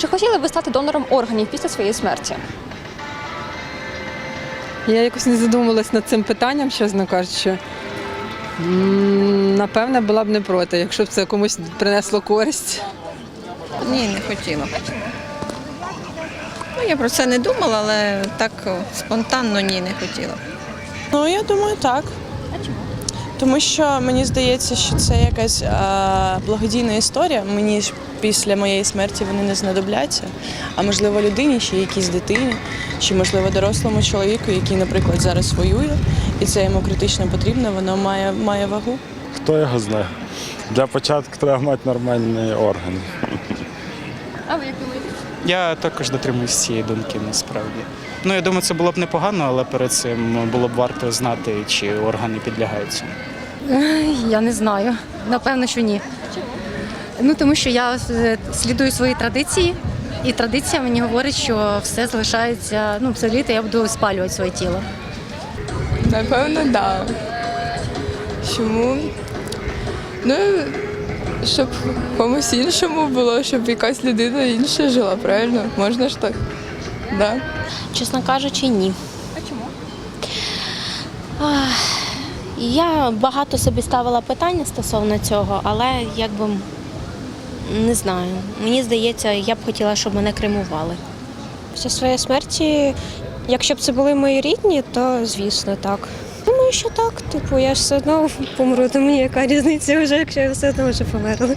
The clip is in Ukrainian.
Чи хотіли б ви стати донором органів після своєї смерті? Я якось не задумувалась над цим питанням, чесно кажучи. М, Напевне, була б не проти, якщо б це комусь принесло користь. Ні, не хотіла. Ну, я про це не думала, але так о, спонтанно ні, не хотіла. Ну, я думаю, так. Тому що мені здається, що це якась а, благодійна історія. Мені ж після моєї смерті вони не знадобляться. А можливо, людині, чи якійсь дитині, чи можливо дорослому чоловіку, який, наприклад, зараз воює, і це йому критично потрібно, воно має, має вагу. Хто його знає? Для початку треба мати нормальні органи. А ви як думаєте? Я також дотримуюсь цієї думки насправді. Ну, я думаю, це було б непогано, але перед цим було б варто знати, чи органи підлягають цьому. Я не знаю. Напевно, що ні. Ну тому що я е, слідую свої традиції, і традиція мені говорить, що все залишається, ну, все літо я буду спалювати своє тіло. Напевно, так. Да. Чому? Ну, щоб комусь іншому було, щоб якась людина інша жила, правильно? Можна ж так? Да. Чесно кажучи, ні. А чому? Я багато собі ставила питання стосовно цього, але якби не знаю. Мені здається, я б хотіла, щоб мене кремували. Після своєї смерті, якщо б це були мої рідні, то звісно так. Думаю, що так. Типу, я ж все одно помру, то мені яка різниця вже, якщо я все одно вже померла.